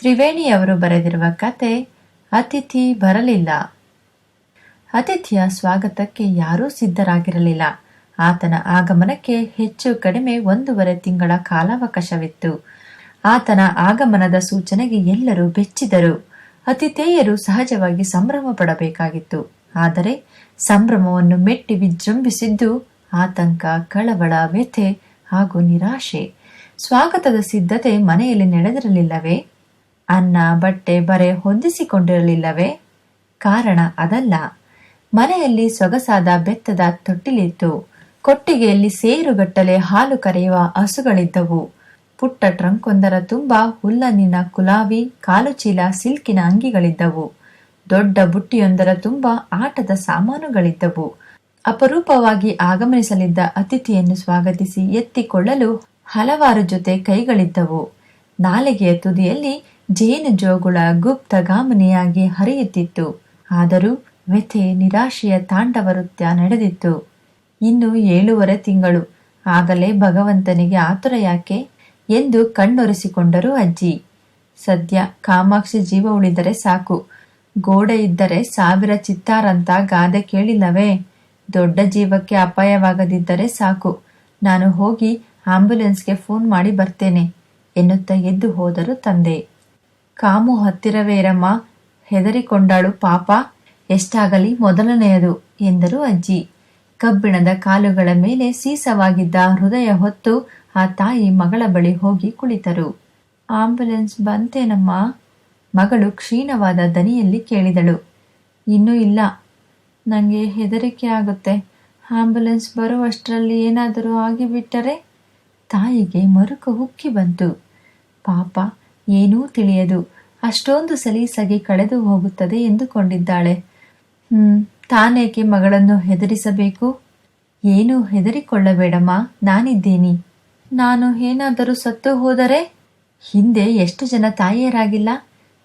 ತ್ರಿವೇಣಿಯವರು ಬರೆದಿರುವ ಕತೆ ಅತಿಥಿ ಬರಲಿಲ್ಲ ಅತಿಥಿಯ ಸ್ವಾಗತಕ್ಕೆ ಯಾರೂ ಸಿದ್ಧರಾಗಿರಲಿಲ್ಲ. ಆತನ ಆಗಮನಕ್ಕೆ ಹೆಚ್ಚು ಕಡಿಮೆ ಒಂದೂವರೆ ತಿಂಗಳ ಕಾಲಾವಕಾಶವಿತ್ತು. ಆತನ ಆಗಮನದ ಸೂಚನೆಗೆ ಎಲ್ಲರೂ ಬೆಚ್ಚಿದರು. ಅತಿಥೇಯರು ಸಹಜವಾಗಿ ಸಂಭ್ರಮ ಪಡಬೇಕಾಗಿತ್ತು. ಆದರೆ ಸಂಭ್ರಮವನ್ನು ಮೆಟ್ಟಿ ವಿಜೃಂಭಿಸಿದ್ದು ಆತಂಕ, ಕಳವಳ, ವ್ಯಥೆ ಹಾಗೂ ನಿರಾಶೆ. ಸ್ವಾಗತದ ಸಿದ್ಧತೆ ಮನೆಯಲ್ಲಿ ನಡೆದಿರಲಿಲ್ಲವೇ? ಅನ್ನ, ಬಟ್ಟೆ, ಬರೆ ಹೊಂದಿಸಿಕೊಂಡಿರಲಿಲ್ಲವೇ? ಕಾರಣ ಅದಲ್ಲ. ಮನೆಯಲ್ಲಿ ಸೊಗಸಾದ ಬೆತ್ತದ ತೊಟ್ಟಿಲಿತ್ತು. ಕೊಟ್ಟಿಗೆಯಲ್ಲಿ ಸೇರುಗಟ್ಟಲೆ ಹಾಲು ಕರೆಯುವ ಹಸುಗಳಿದ್ದವು. ಪುಟ್ಟ ಟ್ರಂಕೊಂದರ ತುಂಬ ಹುಲ್ಲನಿನ ಕುಲಾವಿ ಕಾಲುಚೀಲ, ಸಿಲ್ಕಿನ ಅಂಗಿಗಳಿದ್ದವು. ದೊಡ್ಡ ಬುಟ್ಟಿಯೊಂದರ ತುಂಬ ಆಟದ ಸಾಮಾನುಗಳಿದ್ದವು. ಅಪರೂಪವಾಗಿ ಆಗಮನಿಸಲಿದ್ದ ಅತಿಥಿಯನ್ನು ಸ್ವಾಗತಿಸಿ ಎತ್ತಿಕೊಳ್ಳಲು ಹಲವಾರು ಜೊತೆ ಕೈಗಳಿದ್ದವು. ನಾಲಿಗೆಯ ತುದಿಯಲ್ಲಿ ಜೇನು ಜೋಗುಳ ಗುಪ್ತಗಾಮನಿಯಾಗಿ ಹರಿಯುತ್ತಿತ್ತು. ಆದರೂ ವ್ಯಥೆ ನಿರಾಶೆಯ ತಾಂಡವ ನೃತ್ಯ ನಡೆದಿತ್ತು. ಇನ್ನು ಏಳೂವರೆ ತಿಂಗಳು. ಆಗಲೇ ಭಗವಂತನಿಗೆ ಆತುರ ಯಾಕೆ? ಎಂದು ಕಣ್ಣೊರೆಸಿಕೊಂಡರು ಅಜ್ಜಿ. ಸದ್ಯ ಕಾಮಾಕ್ಷಿ ಜೀವ ಉಳಿದರೆ ಸಾಕು. ಗೋಡೆ ಇದ್ದರೆ ಸಾವಿರ ಚಿತ್ತಾರಂತ ಗಾದೆ ಕೇಳಿಲ್ಲವೇ? ದೊಡ್ಡ ಜೀವಕ್ಕೆ ಅಪಾಯವಾಗದಿದ್ದರೆ ಸಾಕು. ನಾನು ಹೋಗಿ ಆಂಬ್ಯುಲೆನ್ಸ್ಗೆ ಫೋನ್ ಮಾಡಿ ಬರ್ತೇನೆ ಎನ್ನುತ್ತಾ ಎದ್ದು ಹೋದರು ತಂದೆ. ಕಾಮು ಹತ್ತಿರವೇರಮ್ಮ ಹೆದರಿಕೊಂಡಾಳು ಪಾಪ, ಎಷ್ಟಾಗಲಿ ಮೊದಲನೆಯದು ಎಂದರು ಅಜ್ಜಿ. ಕಬ್ಬಿಣದ ಕಾಲುಗಳ ಮೇಲೆ ಸೀಸವಾಗಿದ್ದ ಹೃದಯ ಹೊತ್ತು ಆ ತಾಯಿ ಮಗಳ ಬಳಿ ಹೋಗಿ ಕುಳಿತರು. ಆಂಬ್ಯುಲೆನ್ಸ್ ಬಂತೇನಮ್ಮ? ಮಗಳು ಕ್ಷೀಣವಾದ ದನಿಯಲ್ಲಿ ಕೇಳಿದಳು. ಇನ್ನೂ ಇಲ್ಲ. ನನಗೆ ಹೆದರಿಕೆ ಆಗುತ್ತೆ. ಆಂಬ್ಯುಲೆನ್ಸ್ ಬರುವಷ್ಟರಲ್ಲಿ ಏನಾದರೂ ಆಗಿಬಿಟ್ಟರೆ? ತಾಯಿಗೆ ಮರುಕು ಹುಕ್ಕಿ ಬಂತು. ಪಾಪ ಏನೂ ತಿಳಿಯದು. ಅಷ್ಟೊಂದು ಸಲೀಸಾಗಿ ಕಳೆದು ಹೋಗುತ್ತದೆ ಎಂದುಕೊಂಡಿದ್ದಾಳೆ. ಹ್ಮ್, ತಾನೇಕೆ ಮಗಳನ್ನು ಹೆದರಿಸಬೇಕು? ಏನು ಹೆದರಿಕೊಳ್ಳಬೇಡಮ್ಮ, ನಾನಿದ್ದೀನಿ. ನಾನು ಏನಾದರೂ ಸತ್ತು ಹೋದರೆ? ಹಿಂದೆ ಎಷ್ಟು ಜನ ತಾಯಿಯರಾಗಿಲ್ಲ?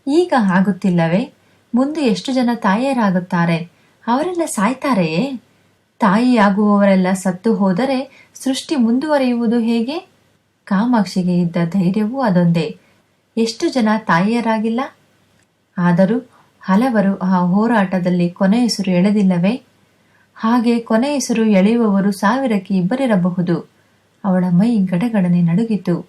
ಈಗ ಆಗುತ್ತಿಲ್ಲವೇ? ಮುಂದೆ ಎಷ್ಟು ಜನ ತಾಯಿಯರಾಗುತ್ತಾರೆ? ಅವರೆಲ್ಲ ಸಾಯ್ತಾರೆಯೇ? ತಾಯಿಯಾಗುವವರೆಲ್ಲ ಸತ್ತು ಹೋದರೆ ಸೃಷ್ಟಿ ಮುಂದುವರಿಯುವುದು ಹೇಗೆ? ಕಾಮಾಕ್ಷಿಗೆ ಇದ್ದ ಧೈರ್ಯವೂ ಅದೊಂದೇ. ಎಷ್ಟು ಜನ ತಾಯಿಯರಾಗಿಲ್ಲ? ಆದರೂ ಹಲವರು ಆ ಹೋರಾಟದಲ್ಲಿ ಕೊನೆ ಎಳೆದಿಲ್ಲವೇ? ಹಾಗೆ ಕೊನೆ ಹೆಸರು ಎಳೆಯುವವರು ಸಾವಿರಕ್ಕೆ ಇಬ್ಬರಿರಬಹುದು. ಅವಳ ಮೈ ಗಡಗಡನೆ ನಡುಗಿತು.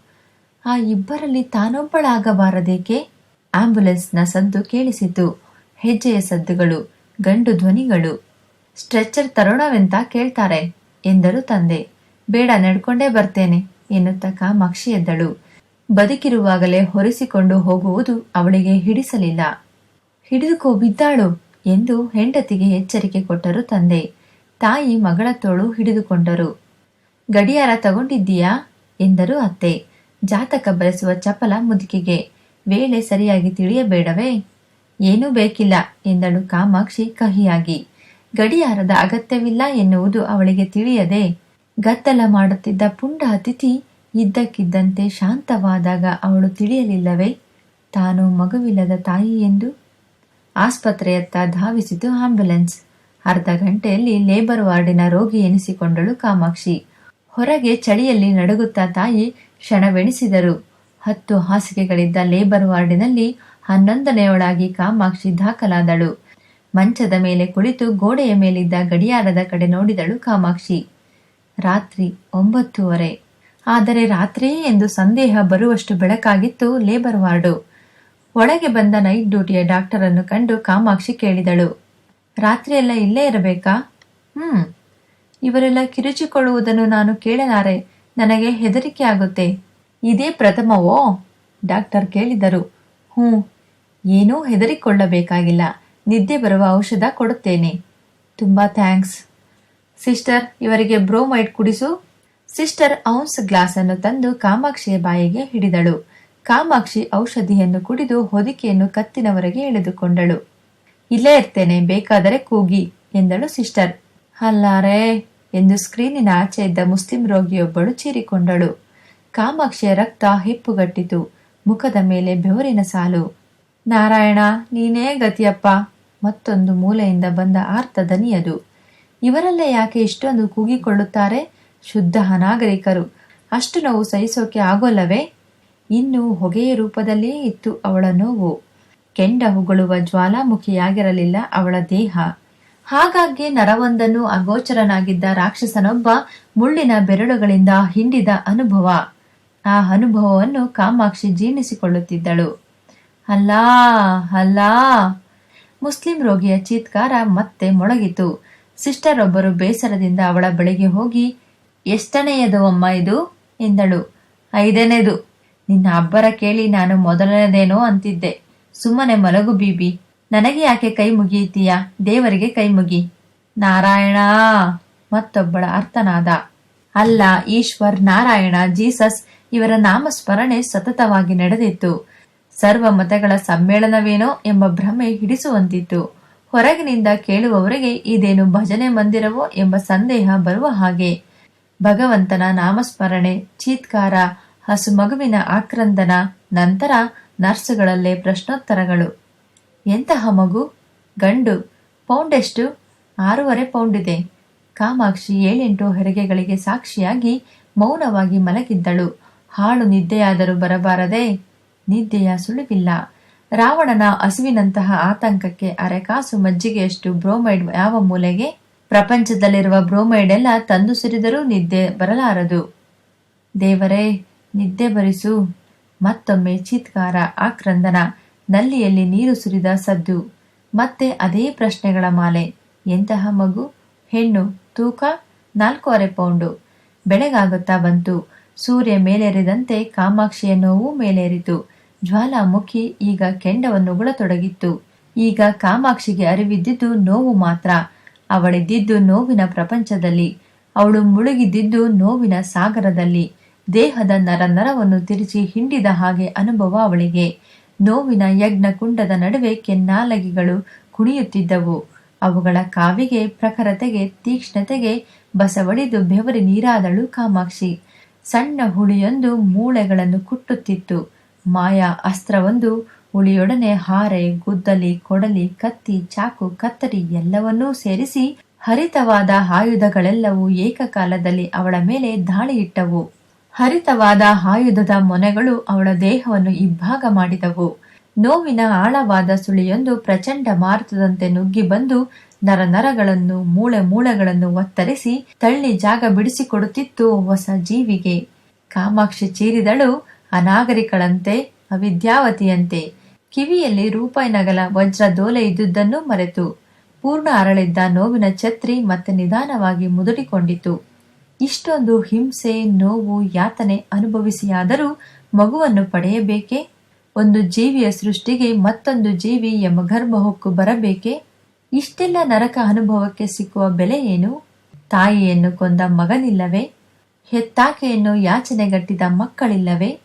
ಆ ಇಬ್ಬರಲ್ಲಿ ತಾನೊಬ್ಬಳಾಗಬಾರದೇಕೆ? ಆಂಬ್ಯುಲೆನ್ಸ್ನ ಸದ್ದು ಕೇಳಿಸಿತು. ಹೆಜ್ಜೆಯ ಸದ್ದುಗಳು, ಗಂಡು ಧ್ವನಿಗಳು. ಸ್ಟ್ರೆಚ್ಚರ್ ತರೋಣವೆಂತ ಕೇಳ್ತಾರೆ ಎಂದರು ತಂದೆ. ಬೇಡ ನಡ್ಕೊಂಡೇ ಬರ್ತೇನೆ ಎನ್ನುತ್ತಾ ಕಾಮಾಕ್ಷಿ ಎದ್ದಳು ಬದುಕಿರುವಾಗಲೇ ಹೊರಿಸಿಕೊಂಡು ಹೋಗುವುದು ಅವಳಿಗೆ ಹಿಡಿಸಲಿಲ್ಲ. ಹಿಡಿದುಕೋ ಬಿದ್ದಾಳು ಎಂದು ಹೆಂಡತಿಗೆ ಎಚ್ಚರಿಕೆ ಕೊಟ್ಟರು ತಂದೆ. ತಾಯಿ ಮಗಳ ತೋಳು ಹಿಡಿದುಕೊಂಡರು. ಗಡಿಯಾರ ತಗೊಂಡಿದ್ದೀಯಾ? ಎಂದರು ಅತ್ತೆ. ಜಾತಕ ಬರೆಸುವ ಚಪಲ ಮುದುಕಿಗೆ. ವೇಳೆ ಸರಿಯಾಗಿ ತಿಳಿಯಬೇಡವೇ? ಏನೂ ಬೇಕಿಲ್ಲ ಎಂದಳು ಕಾಮಾಕ್ಷಿ ಕಹಿಯಾಗಿ. ಗಡಿಯಾರದ ಅಗತ್ಯವಿಲ್ಲ ಎನ್ನುವುದು ಅವಳಿಗೆ ತಿಳಿಯದೆ ಗದ್ದಲ ಮಾಡುತ್ತಿದ್ದ ಪುಂಡ ಅತಿಥಿ ಇದ್ದಕ್ಕಿದ್ದಂತೆ ಶಾಂತವಾದಾಗ ಅವಳು ತಿಳಿಯಲಿಲ್ಲವೇ? ತಾನು ಮಗುವಿಲ್ಲದ ತಾಯಿ ಎಂದು? ಆಸ್ಪತ್ರೆಯತ್ತ ಧಾವಿಸಿತು ಆಂಬ್ಯುಲೆನ್ಸ್. ಅರ್ಧ ಗಂಟೆಯಲ್ಲಿ ಲೇಬರ್ ವಾರ್ಡಿನ ರೋಗಿ ಎನಿಸಿಕೊಂಡಳು ಕಾಮಾಕ್ಷಿ. ಹೊರಗೆ ಚಳಿಯಲ್ಲಿ ನಡುಗುತ್ತಾ ತಾಯಿ ಕ್ಷಣವೆಣಿಸಿದರು. ಹತ್ತು ಹಾಸಿಗೆಗಳಿದ್ದ ಲೇಬರ್ ವಾರ್ಡಿನಲ್ಲಿ ಹನ್ನೊಂದನೆಯೊಳಾಗಿ ಕಾಮಾಕ್ಷಿ ದಾಖಲಾದಳು. ಮಂಚದ ಮೇಲೆ ಕುಳಿತು ಗೋಡೆಯ ಮೇಲಿದ್ದ ಗಡಿಯಾರದ ಕಡೆ ನೋಡಿದಳು ಕಾಮಾಕ್ಷಿ. ರಾತ್ರಿ ಒಂಬತ್ತೂವರೆ. ಆದರೆ ರಾತ್ರಿಯೇ ಎಂದು ಸಂದೇಹ ಬರುವಷ್ಟು ಬೆಳಕಾಗಿತ್ತು ಲೇಬರ್ ವಾರ್ಡು. ಒಳಗೆ ಬಂದ ನೈಟ್ ಡ್ಯೂಟಿಯ ಡಾಕ್ಟರನ್ನು ಕಂಡು ಕಾಮಾಕ್ಷಿ ಕೇಳಿದಳು. ರಾತ್ರಿಯೆಲ್ಲ ಇಲ್ಲೇ ಇರಬೇಕಾ? ಹ್ಮ್. ಇವರೆಲ್ಲ ಕಿರುಚಿಕೊಳ್ಳುವುದನ್ನು ನಾನು ಕೇಳಲಾರೆ. ನನಗೆ ಹೆದರಿಕೆ ಆಗುತ್ತೆ. ಇದೇ ಪ್ರಥಮವೋ? ಡಾಕ್ಟರ್ ಕೇಳಿದರು. ಹ್ಞೂ ಏನೂ ಹೆದರಿಕೊಳ್ಳಬೇಕಾಗಿಲ್ಲ. ನಿದ್ದೆ ಬರುವ ಔಷಧ ಕೊಡುತ್ತೇನೆ. ತುಂಬ ಥ್ಯಾಂಕ್ಸ್. ಸಿಸ್ಟರ್, ಇವರಿಗೆ ಬ್ರೋಮೈಡ್ ಕುಡಿಸು. ಸಿಸ್ಟರ್ ಔನ್ಸ್ ಗ್ಲಾಸನ್ನು ತಂದು ಕಾಮಾಕ್ಷಿಯ ಬಾಯಿಗೆ ಹಿಡಿದಳು. ಕಾಮಾಕ್ಷಿ ಔಷಧಿಯನ್ನು ಕುಡಿದು ಹೊದಿಕೆಯನ್ನು ಕತ್ತಿನವರೆಗೆ ಎಳೆದುಕೊಂಡಳು. ಇಲ್ಲೇ ಇರ್ತೇನೆ, ಬೇಕಾದರೆ ಕೂಗಿ, ಎಂದಳು ಸಿಸ್ಟರ್. ಅಲ್ಲಾರೇ, ಎಂದು ಸ್ಕ್ರೀನಿನ ಆಚೆ ಇದ್ದ ಮುಸ್ಲಿಂ ರೋಗಿಯೊಬ್ಬಳು ಚೀರಿಕೊಂಡಳು. ಕಾಮಾಕ್ಷಿಯ ರಕ್ತ ಹಿಪ್ಪುಗಟ್ಟಿತು. ಮುಖದ ಮೇಲೆ ಬೆವರಿನ ಸಾಲು. ನಾರಾಯಣ, ನೀನೇ ಗತಿಯಪ್ಪ. ಮತ್ತೊಂದು ಮೂಲೆಯಿಂದ ಬಂದ ಆರ್ತ ದನಿಯದು. ಇವರಲ್ಲೇ ಯಾಕೆ ಇಷ್ಟೊಂದು ಕೂಗಿಕೊಳ್ಳುತ್ತಾರೆ? ಶುದ್ಧ ಅನಾಗರಿಕರು. ಅಷ್ಟು ನೋವು ಸಹಿಸೋಕೆ ಆಗೋಲ್ಲವೇ? ಇನ್ನು ಹೊಗೆಯ ರೂಪದಲ್ಲೇ ಇತ್ತು ಅವಳ ನೋವು. ಕೆಂಡ ಹೊಗಳುವ ಜ್ವಾಲಾಮುಖಿಯಾಗಿರಲಿಲ್ಲ ಅವಳ ದೇಹ. ಹಾಗಾಗಿ ನರವೊಂದನ್ನು ಅಗೋಚರನಾಗಿದ್ದ ರಾಕ್ಷಸನೊಬ್ಬ ಮುಳ್ಳಿನ ಬೆರಳುಗಳಿಂದ ಹಿಂಡಿದ ಅನುಭವ. ಆ ಅನುಭವವನ್ನು ಕಾಮಾಕ್ಷಿ ಜೀರ್ಣಿಸಿಕೊಳ್ಳುತ್ತಿದ್ದಳು. ಅಲ್ಲಾ ಅಲ್ಲಾ! ಮುಸ್ಲಿಂ ರೋಗಿಯ ಚೀತ್ಕಾರ ಮತ್ತೆ ಮೊಳಗಿತು. ಸಿಸ್ಟರ್ ಒಬ್ಬರು ಬೇಸರದಿಂದ ಅವಳ ಬಳಿಗೆ ಹೋಗಿ ಎಷ್ಟನೆಯದು ಅಮ್ಮ ಇದು? ಎಂದಳು. ಐದನೇದು. ನಿನ್ನ ಅಬ್ಬರ ಕೇಳಿ ನಾನು ಮೊದಲನೇದೇನೋ ಅಂತಿದ್ದೆ. ಸುಮ್ಮನೆ ಮಲಗು ಬೀಬಿ. ನನಗೆ ಯಾಕೆ ಕೈ ಮುಗಿಯಿತೀಯ ದೇವರಿಗೆ ಕೈ ಮುಗಿ. ನಾರಾಯಣ! ಮತ್ತೊಬ್ಬಳ ಅರ್ಥನಾದ. ಅಲ್ಲ, ಈಶ್ವರ್, ನಾರಾಯಣ, ಜೀಸಸ್ ಇವರ ನಾಮಸ್ಮರಣೆ ಸತತವಾಗಿ ನಡೆದಿತ್ತು. ಸರ್ವ ಮತಗಳ ಸಮ್ಮೇಳನವೇನೋ ಎಂಬ ಭ್ರಮೆ ಹಿಡಿಸುವಂತಿತ್ತು. ಹೊರಗಿನಿಂದ ಕೇಳುವವರಿಗೆ ಇದೇನು ಭಜನೆ ಮಂದಿರವೋ ಎಂಬ ಸಂದೇಹ ಬರುವ ಹಾಗೆ. ಭಗವಂತನ ನಾಮಸ್ಮರಣೆ, ಚೀತ್ಕಾರ ಹಸು ಮಗುವಿನ ಆಕ್ರಂದನ, ನಂತರ ನರ್ಸುಗಳಲ್ಲೇ ಪ್ರಶ್ನೋತ್ತರಗಳು. ಎಂತಹ ಮಗು? ಗಂಡು. ಪೌಂಡ್ ಎಷ್ಟು? ಆರೂವರೆ ಪೌಂಡ್ ಇದೆ ಕಾಮಾಕ್ಷಿ ಏಳೆಂಟು ಹೆರಿಗೆಗಳಿಗೆ ಸಾಕ್ಷಿಯಾಗಿ ಮೌನವಾಗಿ ಮಲಗಿದ್ದಳು. ಹಾಳು ನಿದ್ದೆಯಾದರೂ ಬರಬಾರದೆ ನಿದ್ದೆಯ ಸುಳಿವಿಲ್ಲ. ರಾವಣನ ಹಸುವಿನಂತಹ ಆತಂಕಕ್ಕೆ ಅರೆಕಾಸು ಮಜ್ಜಿಗೆಯಷ್ಟು ಬ್ರೋಮೈಡ್ ಯಾವ ಮೂಲೆಗೆ? ಪ್ರಪಂಚದಲ್ಲಿರುವ ಬ್ರೋಮೈಡ್ ಎಲ್ಲ ತಂದು ಸುರಿದರೂ ನಿದ್ದೆ ಬರಲಾರದು. ದೇವರೇ, ನಿದ್ದೆ ಬರಿಸು. ಮತ್ತೊಮ್ಮೆ ಚಿತ್ಕಾರ, ಆಕ್ರಂದನ. ನಲ್ಲಿಯಲ್ಲಿ ನೀರು ಸುರಿದ ಸದ್ದು. ಮತ್ತೆ ಅದೇ ಪ್ರಶ್ನೆಗಳ ಮಾಲೆ. ಎಂತಹ ಮಗು? ಹೆಣ್ಣು, ತೂಕ? ನಾಲ್ಕೂವರೆ ಪೌಂಡು. ಬೆಳಗಾಗುತ್ತಾ ಬಂತು. ಸೂರ್ಯ ಮೇಲೇರಿದಂತೆ ಕಾಮಾಕ್ಷಿಯ ನೋವು ಮೇಲೇರಿತು. ಜ್ವಾಲಾಮುಖಿ ಈಗ ಕೆಂಡವನ್ನು ಉಗುಳತೊಡಗಿತ್ತು ಈಗ ಕಾಮಾಕ್ಷಿಗೆ ಅರಿವಿದ್ದಿದ್ದು ನೋವು ಮಾತ್ರ. ಅವಳಿದ್ದಿದ್ದು ನೋವಿನ ಪ್ರಪಂಚದಲ್ಲಿ. ಅವಳು ಮುಳುಗಿದ್ದಿದ್ದು ನೋವಿನ ಸಾಗರದಲ್ಲಿ. ದೇಹದ ನರ ನರವನ್ನು ತಿರುಚಿ ಹಿಂಡಿದ ಹಾಗೆ ಅನುಭವ ಅವಳಿಗೆ. ನೋವಿನ ಯಜ್ಞ ಕುಂಡದ ನಡುವೆ ಕೆನ್ನಾಲಗಿಗಳು ಕುಣಿಯುತ್ತಿದ್ದವು. ಅವುಗಳ ಕಾವಿಗೆ ಪ್ರಖರತೆಗೆ, ತೀಕ್ಷ್ಣತೆಗೆ ಬಸವಡಿದು ಬೆವರಿ ನೀರಾದಳು ಕಾಮಾಕ್ಷಿ. ಸಣ್ಣ ಹುಳಿಯೊಂದು ಮೂಳೆಗಳನ್ನು ಕುಟ್ಟುತ್ತಿತ್ತು. ಮಾಯಾ ಅಸ್ತ್ರವೊಂದು ಹುಳಿಯೊಡನೆ ಹಾರೆ, ಗುದ್ದಲಿ, ಕೊಡಲಿ, ಕತ್ತಿ, ಚಾಕು, ಕತ್ತರಿ ಎಲ್ಲವನ್ನೂ ಸೇರಿಸಿ ಹರಿತವಾದ ಆಯುಧಗಳೆಲ್ಲವೂ ಏಕಕಾಲದಲ್ಲಿ ಅವಳ ಮೇಲೆ ದಾಳಿಯಿಟ್ಟವು. ಹರಿತವಾದ ಆಯುಧದ ಮೊನೆಗಳು ಅವಳ ದೇಹವನ್ನು ಇಬ್ಬಾಗ ಮಾಡಿದವು. ನೋವಿನ ಆಳವಾದ ಸುಳಿಯೊಂದು ಪ್ರಚಂಡ ಮಾರುತದಂತೆ ನುಗ್ಗಿ ಬಂದು ನರ ನರಗಳನ್ನು ಮೂಳೆ ಮೂಳೆಗಳನ್ನು ಒತ್ತರಿಸಿ ತಳ್ಳಿ ಜಾಗ ಬಿಡಿಸಿಕೊಡುತ್ತಿತ್ತು ಹೊಸ ಜೀವಿಗೆ. ಕಾಮಾಕ್ಷಿ ಚೀರಿದಳು ಅನಾಗರಿಕಳಂತೆ, ಅವಿದ್ಯಾವತಿಯಂತೆ. ಕಿವಿಯಲ್ಲಿ ರೂಪಾಯಿ ನಗಲ, ವಜ್ರ ದೋಲೆ ಇದ್ದುದನ್ನು ಮರೆತು. ಪೂರ್ಣ ಅರಳಿದ್ದ ನೋವಿನ ಛತ್ರಿ ಮತ್ತೆ ನಿಧಾನವಾಗಿ ಮುದುಡಿಕೊಂಡಿತು. ಇಷ್ಟೊಂದು ಹಿಂಸೆ, ನೋವು, ಯಾತನೆ ಅನುಭವಿಸಿಯಾದರೂ ಮಗುವನ್ನು ಪಡೆಯಬೇಕೆ? ಒಂದು ಜೀವಿಯ ಸೃಷ್ಟಿಗೆ ಮತ್ತೊಂದು ಜೀವಿ ಎಂಬ ಗರ್ಭಹೊಕ್ಕು ಬರಬೇಕೆ? ಇಷ್ಟೆಲ್ಲ ನರಕ ಅನುಭವಕ್ಕೆ ಸಿಕ್ಕುವ ಬೆಲೆ ಏನು? ತಾಯಿಯನ್ನು ಕೊಂದ ಮಗನಿಲ್ಲವೇ? ಹೆತ್ತಾಕೆಯನ್ನು ಯಾಚನೆಗಟ್ಟಿದ ಮಕ್ಕಳಿಲ್ಲವೇ?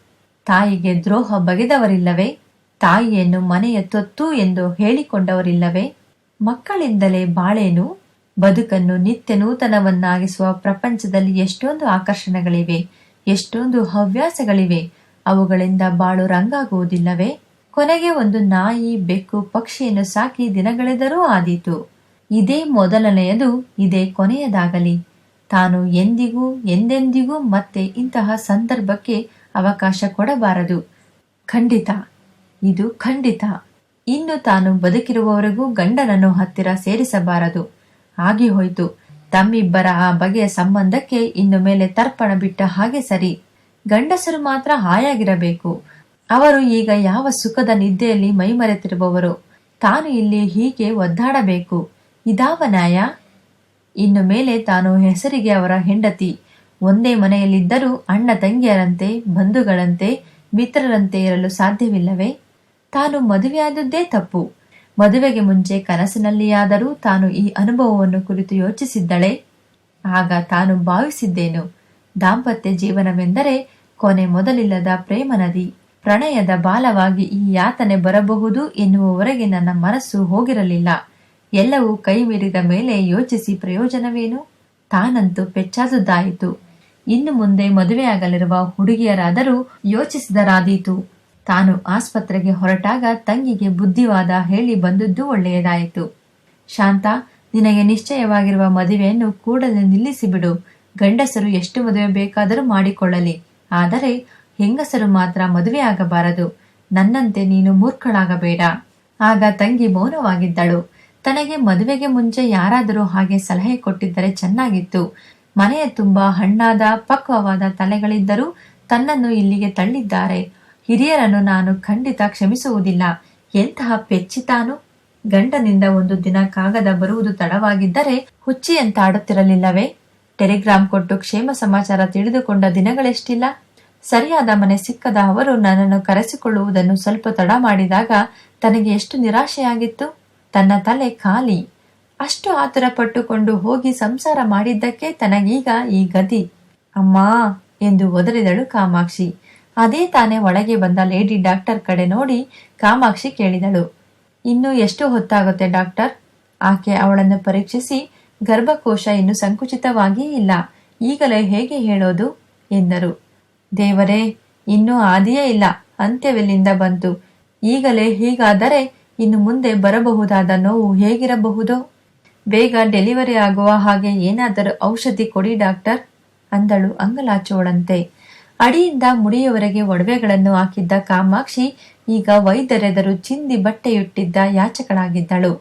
ತಾಯಿಗೆ ದ್ರೋಹ ಬಗೆದವರಿಲ್ಲವೇ? ತಾಯಿಯನ್ನು ಮನೆಯ ತೊತ್ತು ಎಂದು ಹೇಳಿಕೊಂಡವರಿಲ್ಲವೇ? ಮಕ್ಕಳಿಂದಲೇ ಬಾಳೇನು? ಬದುಕನ್ನು ನಿತ್ಯ ನೂತನವನ್ನಾಗಿಸುವ ಪ್ರಪಂಚದಲ್ಲಿ ಎಷ್ಟೊಂದು ಆಕರ್ಷಣೆಗಳಿವೆ, ಎಷ್ಟೊಂದು ಹವ್ಯಾಸಗಳಿವೆ, ಅವುಗಳಿಂದ ಬಾಳು ರಂಗಾಗುವುದಿಲ್ಲವೇ? ಕೊನೆಗೆ ಒಂದು ನಾಯಿ, ಬೆಕ್ಕು, ಪಕ್ಷಿಯನ್ನು ಸಾಕಿ ದಿನಗಳೆದರೂ ಆದೀತು. ಇದೇ ಮೊದಲನೆಯದು, ಇದೇ ಕೊನೆಯದಾಗಲಿ. ತಾನು ಎಂದಿಗೂ, ಎಂದೆಂದಿಗೂ ಮತ್ತೆ ಇಂತಹ ಸಂದರ್ಭಕ್ಕೆ ಅವಕಾಶ ಕೊಡಬಾರದು. ಖಂಡಿತ. ಇದು ಖಂಡಿತ. ಇನ್ನು ತಾನು ಬದುಕಿರುವವರೆಗೂ ಗಂಡನನ್ನು ಹತ್ತಿರ ಸೇರಿಸಬಾರದು. ಆಗಿ ಹೋಯ್ತು. ತಮ್ಮಿಬ್ಬರ ಆ ಬಗೆಯ ಸಂಬಂಧಕ್ಕೆ ಇನ್ನು ಮೇಲೆ ತರ್ಪಣ ಬಿಟ್ಟ ಹಾಗೆ ಸರಿ. ಗಂಡಸರು ಮಾತ್ರ ಹಾಯಾಗಿರಬೇಕು. ಅವರು ಈಗ ಯಾವ ಸುಖದ ನಿದ್ದೆಯಲ್ಲಿ ಮೈಮರೆತಿರುವವರು. ತಾನು ಇಲ್ಲಿ ಹೀಗೆ ಒದ್ದಾಡಬೇಕು. ಇದಾವ ನ್ಯಾಯ? ಇನ್ನು ಮೇಲೆ ತಾನು ಹೆಸರಿಗೆ ಅವರ ಹೆಂಡತಿ. ಒಂದೇ ಮನೆಯಲ್ಲಿದ್ದರೂ ಅಣ್ಣ ತಂಗಿಯರಂತೆ, ಬಂಧುಗಳಂತೆ, ಮಿತ್ರರಂತೆ ಇರಲು ಸಾಧ್ಯವಿಲ್ಲವೇ? ತಾನು ಮದುವೆಯಾದದ್ದೇ ತಪ್ಪು. ಮದುವೆಗೆ ಮುಂಚೆ ಕನಸಿನಲ್ಲಿಯಾದರೂ ತಾನು ಈ ಅನುಭವವನ್ನು ಕುರಿತು ಯೋಚಿಸಿದ್ದಳೆ. ಆಗ ತಾನು ಭಾವಿಸಿದ್ದೇನು, ದಾಂಪತ್ಯ ಜೀವನವೆಂದರೆ ಕೊನೆ ಮೊದಲಿಲ್ಲದ ಪ್ರೇಮ ನದಿ. ಪ್ರಣಯದ ಬಾಲವಾಗಿ ಈ ಯಾತನೆ ಬರಬಹುದು ಎನ್ನುವವರೆಗೆ ನನ್ನ ಮನಸ್ಸು ಹೋಗಿರಲಿಲ್ಲ. ಎಲ್ಲವೂ ಕೈ ಮೀರಿದ ಮೇಲೆ ಯೋಚಿಸಿ ಪ್ರಯೋಜನವೇನು? ತಾನಂತೂ ಪೆಚ್ಚಾದುದಾಯಿತು. ಇನ್ನು ಮುಂದೆ ಮದುವೆಯಾಗಲಿರುವ ಹುಡುಗಿಯರಾದರೂ ಯೋಚಿಸಿದರಾದೀತು. ತಾನು ಆಸ್ಪತ್ರೆಗೆ ಹೊರಟಾಗ ತಂಗಿಗೆ ಬುದ್ಧಿವಾದ ಹೇಳಿ ಬಂದದ್ದು ಒಳ್ಳೆಯದಾಯಿತು. ಶಾಂತ, ನಿನಗೆ ನಿಶ್ಚಯವಾಗಿರುವ ಮದುವೆಯನ್ನು ಕೂಡಲೇ ನಿಲ್ಲಿಸಿಬಿಡು. ಗಂಡಸರು ಎಷ್ಟು ಮದುವೆ ಬೇಕಾದರೂ ಮಾಡಿಕೊಳ್ಳಲಿ. ಆದರೆ ಹೆಂಗಸರು ಮಾತ್ರ ಮದುವೆಯಾಗಬಾರದು ನನ್ನಂತೆ ನೀನು ಮೂರ್ಖಳಾಗಬೇಡ. ಆಗ ತಂಗಿ ಮೌನವಾಗಿದ್ದಳು. ತನಗೆ ಮದುವೆಗೆ ಮುಂಚೆ ಯಾರಾದರೂ ಹಾಗೆ ಸಲಹೆ ಕೊಟ್ಟಿದ್ದರೆ ಚೆನ್ನಾಗಿತ್ತು. ಮನೆಯ ತುಂಬಾ ಹಣ್ಣಾದ, ಪಕ್ವವಾದ ತಲೆಗಳಿದ್ದರೂ ತನ್ನನ್ನು ಇಲ್ಲಿಗೆ ತಳ್ಳಿದ್ದಾರೆ. ಹಿರಿಯರನ್ನು ನಾನು ಖಂಡಿತ ಕ್ಷಮಿಸುವುದಿಲ್ಲ. ಎಂತಹ ಪೆಚ್ಚಿತಾನು? ಗಂಡನಿಂದ ಒಂದು ದಿನ ಕಾಗದ ಬರುವುದು ತಡವಾಗಿದ್ದರೆ ಹುಚ್ಚಿಯಂತಾಡುತ್ತಿರಲಿಲ್ಲವೇ? ಟೆಲಿಗ್ರಾಮ್ ಕೊಟ್ಟು ಕ್ಷೇಮ ಸಮಾಚಾರ ತಿಳಿದುಕೊಂಡ ದಿನಗಳೆಷ್ಟಿಲ್ಲ? ಸರಿಯಾದ ಮನೆ ಸಿಕ್ಕದ ಅವರು ನನ್ನನ್ನು ಕರೆಸಿಕೊಳ್ಳುವುದನ್ನು ಸ್ವಲ್ಪ ತಡ ಮಾಡಿದಾಗ ತನಗೆ ಎಷ್ಟು ನಿರಾಶೆಯಾಗಿತ್ತು. ತನ್ನ ತಲೆ ಖಾಲಿ. ಅಷ್ಟು ಆತುರ ಪಟ್ಟುಕೊಂಡು ಹೋಗಿ ಸಂಸಾರ ಮಾಡಿದ್ದಕ್ಕೆ ತನಗೀಗ ಈ ಗತಿ. ಅಮ್ಮಾ ಎಂದು ಒದರಿದಳು ಕಾಮಾಕ್ಷಿ. ಅದೇ ತಾನೇ ಒಳಗೆ ಬಂದ ಲೇಡಿ ಡಾಕ್ಟರ್ ಕಡೆ ನೋಡಿ ಕಾಮಾಕ್ಷಿ ಕೇಳಿದಳು. ಇನ್ನು ಎಷ್ಟು ಹೊತ್ತಾಗುತ್ತೆ ಡಾಕ್ಟರ್? ಆಕೆ ಅವಳನ್ನು ಪರೀಕ್ಷಿಸಿ, ಗರ್ಭಕೋಶ ಇನ್ನು ಸಂಕುಚಿತವಾಗಿಯೇ ಇಲ್ಲ. ಈಗಲೇ ಹೇಗೆ ಹೇಳೋದು? ಎಂದರು. ದೇವರೇ, ಇನ್ನೂ ಆದಿಯೇ ಇಲ್ಲ. ಅಂತ್ಯವೆಲ್ಲಿಂದ ಬಂತು? ಈಗಲೇ ಹೀಗಾದರೆ ಇನ್ನು ಮುಂದೆ ಬರಬಹುದಾದ ನೋವು ಹೇಗಿರಬಹುದು? ಬೇಗ ಡೆಲಿವರಿ ಆಗುವ ಹಾಗೆ ಏನಾದರೂ ಔಷಧಿ ಕೊಡಿ ಡಾಕ್ಟರ್, ಅಂದಳು ಅಂಗಲಾಚೋಳಂತೆ ಅಡಿಯಿಂದ ಮುಡಿಯವರೆಗೆ ಒಡವೆಗಳನ್ನು ಹಾಕಿದ್ದ ಕಾಮಾಕ್ಷಿ ಈಗ ವೈದ್ಯರೆದರು ಚಿಂದಿ ಬಟ್ಟೆಯುಟ್ಟಿದ್ದ ಯಾಚಕಳಾಗಿದ್ದಳು.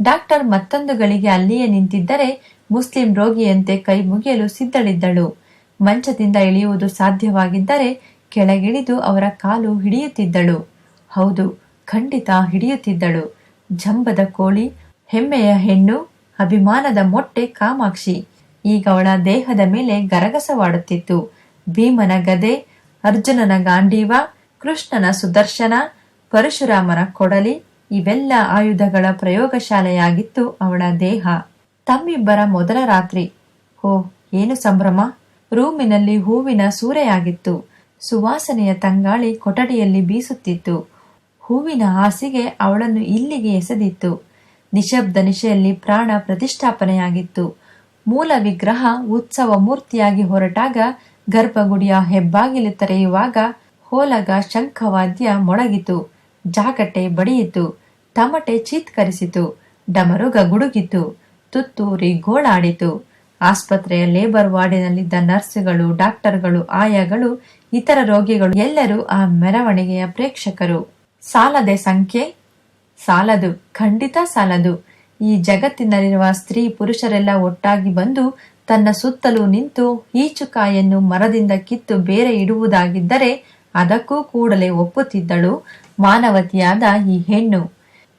ಡಾಕ್ಟರ್ ಮತ್ತೊಂದು ಗಳಿಗೆ ಅಲ್ಲಿಯೇ ನಿಂತಿದ್ದರೆ ಮುಸ್ಲಿಂ ರೋಗಿಯಂತೆ ಕೈ ಮುಗಿಯಲು ಸಿದ್ಧಳಿದ್ದಳು. ಮಂಚದಿಂದ ಇಳಿಯುವುದು ಸಾಧ್ಯವಾಗಿದ್ದರೆ ಕೆಳಗಿಳಿದು ಅವರ ಕಾಲು ಹಿಡಿಯುತ್ತಿದ್ದಳು. ಹೌದು, ಖಂಡಿತ ಹಿಡಿಯುತ್ತಿದ್ದಳು. ಜಂಬದ ಕೋಳಿ, ಹೆಮ್ಮೆಯ ಹೆಣ್ಣು, ಅಭಿಮಾನದ ಮೊಟ್ಟೆ ಕಾಮಾಕ್ಷಿ. ಈಗ ಅವಳ ದೇಹದ ಮೇಲೆ ಗರಗಸವಾಡುತ್ತಿತ್ತು. ಭೀಮನ ಗದೆ, ಅರ್ಜುನನ ಗಾಂಡೀವ, ಕೃಷ್ಣನ ಸುದರ್ಶನ, ಪರಶುರಾಮನ ಕೊಡಲಿ, ಇವೆಲ್ಲ ಆಯುಧಗಳ ಪ್ರಯೋಗಶಾಲೆಯಾಗಿತ್ತು ಅವಳ ದೇಹ. ತಮ್ಮಿಬ್ಬರ ಮೊದಲ ರಾತ್ರಿ. ಹೋ, ಏನು ಸಂಭ್ರಮ. ರೂಮಿನಲ್ಲಿ ಹೂವಿನ ಸೂರೆಯಾಗಿತ್ತು. ಸುವಾಸನೆಯ ತಂಗಾಳಿ ಕೊಠಡಿಯಲ್ಲಿ ಬೀಸುತ್ತಿತ್ತು. ಹೂವಿನ ಹಾಸಿಗೆ ಅವಳನ್ನು ಇಲ್ಲಿಗೆ ಎಸೆದಿತ್ತು. ನಿಶಬ್ದ ನಿಶೆಯಲ್ಲಿ ಪ್ರಾಣ ಪ್ರತಿಷ್ಠಾಪನೆಯಾಗಿತ್ತು. ಮೂಲ ವಿಗ್ರಹ ಉತ್ಸವ ಮೂರ್ತಿಯಾಗಿ ಹೊರಟಾಗ ಗರ್ಭಗುಡಿಯ ಹೆಬ್ಬಾಗಿಲು ತೆರೆಯುವಾಗ ಹೋಲಗ ಶಂಖವಾದ್ಯ ಮೊಳಗಿತು, ಜಾಗಟೆ ಬಡಿಯಿತು, ತಮಟೆ ಚೀತ್ಕರಿಸಿತು, ಡಮರುಗ ಗುಡುಗಿತು, ತುತ್ತೂರಿ ಗೋಳಾಡಿತು. ಆಸ್ಪತ್ರೆಯ ಲೇಬರ್ ವಾರ್ಡಿನಲ್ಲಿದ್ದ ನರ್ಸ್ಗಳು, ಡಾಕ್ಟರ್ಗಳು, ಆಯಾಗಳು, ಇತರ ರೋಗಿಗಳು ಎಲ್ಲರೂ ಆ ಮೆರವಣಿಗೆಯ ಪ್ರೇಕ್ಷಕರು. ಸಾಲದೆ ಸಂಖ್ಯೆ? ಸಾಲದು, ಖಂಡಿತ ಸಾಲದು. ಈ ಜಗತ್ತಿನಲ್ಲಿರುವ ಸ್ತ್ರೀ ಪುರುಷರೆಲ್ಲ ಒಟ್ಟಾಗಿ ಬಂದು ತನ್ನ ಸುತ್ತಲೂ ನಿಂತು ಈಚುಕಾಯನ್ನು ಮರದಿಂದ ಕಿತ್ತು ಬೇರೆ ಇಡುವುದಾಗಿದ್ದರೆ ಅದಕ್ಕೂ ಕೂಡಲೇ ಒಪ್ಪುತ್ತಿದ್ದಳು ಮಾನವತಿಯಾದ ಈ ಹೆಣ್ಣು.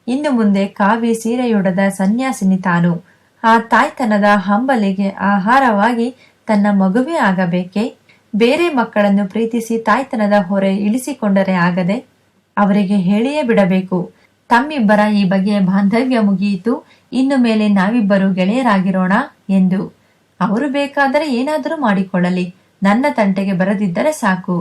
ಇನ್ನು ಮುಂದೆ ಕಾವಿ ಸೀರೆಯೊಡದ ಸನ್ಯಾಸಿನಿ ತಾನು. ಆ ತಾಯ್ತನದ ಹಂಬಲಿಗೆ ಆಹಾರವಾಗಿ ತನ್ನ ಮಗುವೇ ಆಗಬೇಕೆ? ಬೇರೆ ಮಕ್ಕಳನ್ನು ಪ್ರೀತಿಸಿ ತಾಯ್ತನದ ಹೊರೆ ಇಳಿಸಿಕೊಂಡರೆ ಆಗದೆ? ಅವರಿಗೆ ಹೇಳಿಯೇ ಬಿಡಬೇಕು. ತಮ್ಮಿಬ್ಬರ ಈ ಬಗೆಯ ಬಾಂಧವ್ಯ ಮುಗಿಯಿತು. ಇನ್ನು ಮೇಲೆ ನಾವಿಬ್ಬರು ಗೆಳೆಯರಾಗಿರೋಣ ಎಂದು ಅವರು ಬೇಕಾದರೆ ಏನಾದರೂ ಮಾಡಿಕೊಳ್ಳಲಿ. ನನ್ನ ತಂಟೆಗೆ ಬರದಿದ್ದರೆ ಸಾಕು.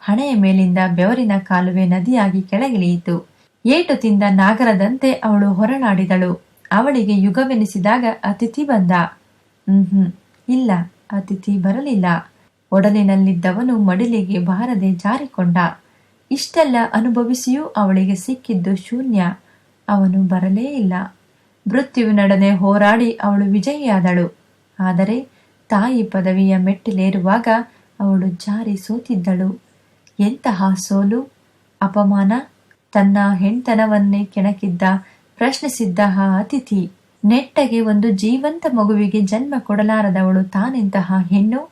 ಹಣೆಯ ಮೇಲಿಂದ ಬೆವರಿನ ಕಾಲುವೆ ನದಿಯಾಗಿ ಕೆಳಗಿಳಿಯಿತು. ಏಟು ತಿಂದ ನಾಗರದಂತೆ ಅವಳು ಹೊರನಾಡಿದಳು. ಅವಳಿಗೆ ಯುಗವೆನಿಸಿದಾಗ ಅತಿಥಿ ಬಂದ. ಹ್ಮ್ ಇಲ್ಲ, ಅತಿಥಿ ಬರಲಿಲ್ಲ. ಒಡಲಿನಲ್ಲಿದ್ದವನು ಮಡಿಲಿಗೆ ಬಾರದೆ ಜಾರಿಕೊಂಡ. ಇಷ್ಟೆಲ್ಲ ಅನುಭವಿಸಿಯೂ ಅವಳಿಗೆ ಸಿಕ್ಕಿದ್ದು ಶೂನ್ಯ. ಅವನು ಬರಲೇ ಇಲ್ಲ. ಮೃತ್ಯುವಿನೊಡನೆ ಹೋರಾಡಿ ಅವಳು ವಿಜಯಿಯಾದಳು. ಆದರೆ ತಾಯಿ ಪದವಿಯ ಮೆಟ್ಟಿಲೇರುವಾಗ ಅವಳು ಜಾರಿ ಸೋತಿದ್ದಳು. ಎಂತಹ ಸೋಲು? ಅಪಮಾನ? ತನ್ನ ಹೆಣ್ತನವನ್ನೇ ಕೆಣಕಿದ್ದ, ಪ್ರಶ್ನಿಸಿದ್ದ ಅತಿಥಿ, ನೆಟ್ಟಗೆ ಒಂದು ಜೀವಂತ ಮಗುವಿಗೆ ಜನ್ಮ ಕೊಡಲಾರದವಳು ತಾನೆಂತಹ ಹೆಣ್ಣು?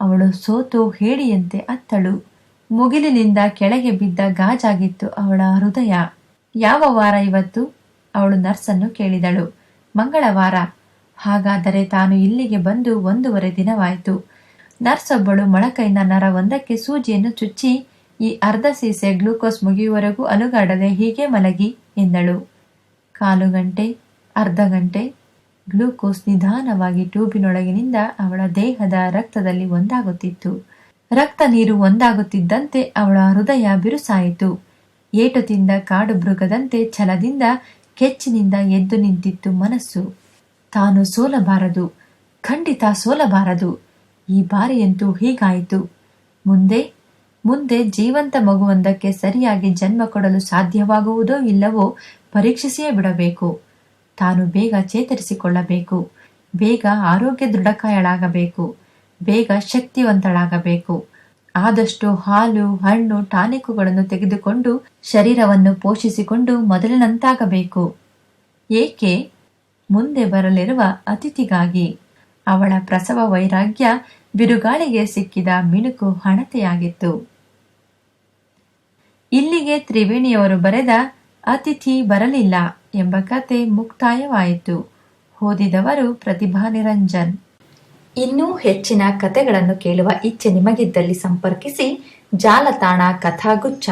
ಅವಳು ಸೋತು ಹೇಳಿಯಂತೆ ಅತ್ತಳು. ಮುಗಿಲಿನಿಂದ ಕೆಳಗೆ ಬಿದ್ದ ಗಾಜಾಗಿತ್ತು ಅವಳ ಹೃದಯ. ಯಾವ ವಾರ ಇವತ್ತು? ಅವಳು ನರ್ಸನ್ನು ಕೇಳಿದಳು. ಮಂಗಳವಾರ. ಹಾಗಾದರೆ ತಾನು ಇಲ್ಲಿಗೆ ಬಂದು ಒಂದೂವರೆ ದಿನವಾಯಿತು. ನರ್ಸ್ ಒಬ್ಬಳು ಮೊಳಕೈನ ನರವೊಂದಕ್ಕೆ ಸೂಜಿಯನ್ನು ಚುಚ್ಚಿ, ಈ ಅರ್ಧ ಸೀಸೆ ಗ್ಲೂಕೋಸ್ ಮುಗಿಯುವವರೆಗೂ ಅಲುಗಾಡದೆ ಹೀಗೆ ಮಲಗಿ ಎಂದಳು. ಕಾಲು ಗಂಟೆ, ಅರ್ಧ ಗಂಟೆ, ಗ್ಲೂಕೋಸ್ ನಿಧಾನವಾಗಿ ಟ್ಯೂಬಿನೊಳಗಿನಿಂದ ಅವಳ ದೇಹದ ರಕ್ತದಲ್ಲಿ ಒಂದಾಗುತ್ತಿತ್ತು. ರಕ್ತ ನೀರು ಒಂದಾಗುತ್ತಿದ್ದಂತೆ ಅವಳ ಹೃದಯ ಬಿರುಸಾಯಿತು. ಏಟು ತಿಂದ ಕಾಡು ಮೃಗದಂತೆ ಛಲದಿಂದ, ಕೆಚ್ಚಿನಿಂದ ಎದ್ದು ನಿಂತಿತ್ತು ಮನಸ್ಸು. ತಾನು ಸೋಲಬಾರದು, ಖಂಡಿತ ಸೋಲಬಾರದು. ಈ ಬಾರಿಯಂತೂ ಹೀಗಾಯಿತು. ಮುಂದೆ ಮುಂದೆ ಜೀವಂತ ಮಗುವೊಂದಕ್ಕೆ ಸರಿಯಾಗಿ ಜನ್ಮ ಕೊಡಲು ಸಾಧ್ಯವಾಗುವುದೋ ಇಲ್ಲವೋ ಪರೀಕ್ಷಿಸಿಯೇ ಬಿಡಬೇಕು. ತಾನು ಬೇಗ ಚೇತರಿಸಿಕೊಳ್ಳಬೇಕು. ಬೇಗ ಆರೋಗ್ಯ ದೃಢಕಾಯಳಾಗಬೇಕು. ಬೇಗ ಶಕ್ತಿವಂತಳಾಗಬೇಕು. ಆದಷ್ಟು ಹಾಲು, ಹಣ್ಣು, ಟಾನಿಕುಗಳನ್ನು ತೆಗೆದುಕೊಂಡು ಶರೀರವನ್ನು ಪೋಷಿಸಿಕೊಂಡು ಮೊದಲಿನಂತಾಗಬೇಕು. ಏಕೆ? ಮುಂದೆ ಬರಲಿರುವ ಅತಿಥಿಗಾಗಿ ಅವಳ ಪ್ರಸವ ವೈರಾಗ್ಯ ಬಿರುಗಾಳಿಗೆ ಸಿಕ್ಕಿದ ಮಿಣುಕು ಹಣತೆಯಾಗಿತ್ತು. ಇಲ್ಲಿಗೆ ತ್ರಿವೇಣಿಯವರು ಬರೆದ ಅತಿಥಿ ಬರಲಿಲ್ಲ ಎಂಬ ಕತೆ ಮುಕ್ತಾಯವಾಯಿತು. ಓದಿದವರು ಪ್ರತಿಭಾ ನಿರಂಜನ್. ಇನ್ನೂ ಹೆಚ್ಚಿನ ಕತೆಗಳನ್ನು ಕೇಳುವ ಇಚ್ಛೆ ನಿಮಗಿದ್ದಲ್ಲಿ ಸಂಪರ್ಕಿಸಿ ಜಾಲತಾಣ ಕಥಾಗುಚ್ಛ.